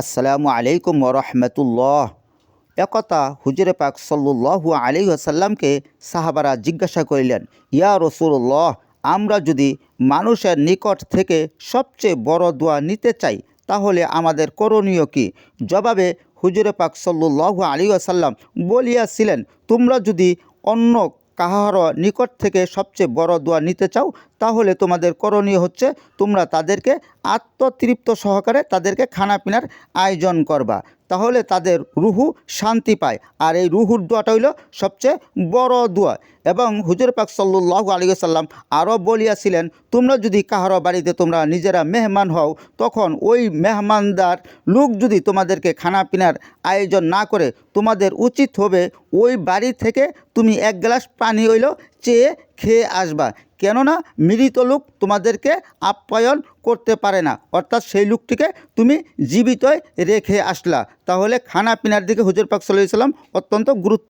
আসসালামু আলাইকুম রহমতুল্লাহ। একথা হুজুরে পাক সাল্লু আলী আসাল্লামকে সাহাবারা জিজ্ঞাসা করিলেন, ইয়া রসুল্লাহ আমরা যদি মানুষের নিকট থেকে সবচেয়ে বড় দোয়া নিতে চাই, তাহলে আমাদের করণীয় কি? জবাবে হুজুরে পাক সাল্লু আলী আসাল্লাম বলিয়াছিলেন, তোমরা যদি অন্য কাহার নিকট থেকে সবচেয়ে বড় দোয়া নিতে চাও তাহলে তোমাদের করণীয় হচ্ছে তোমরা তাদেরকে আত্মতৃপ্ত সহকারে তাদেরকে খানাপিনার আয়োজন করবা। তাহলে তাদের রুহু শান্তি পায়। আর এই রুহুর দোয়াটা হইল সবচেয়ে বড় দোয়া। এবং হুজুর পাক সাল্লু আলী সাল্লাম আরও বলিয়াছিলেন, তোমরা যদি কাহারো বাড়িতে তোমরা নিজেরা মেহমান হও, তখন ওই মেহমানদার লোক যদি তোমাদেরকে খানাপিনার আয়োজন না করে, তোমাদের উচিত হবে ওই বাড়ি থেকে তুমি এক গ্লাস পানি হইল চেয়ে খেয়ে আসবা। কেননা মৃত লোক তোমাদেরকে আপ্যায়ন করতে পারে না। অর্থাৎ সেই লোকটিকে তুমি জীবিতই রেখে আসলা। তাহলে খানা পিনার দিকে হুজুর পাক সাল্লাহ সাল্লাম অত্যন্ত গুরুত্ব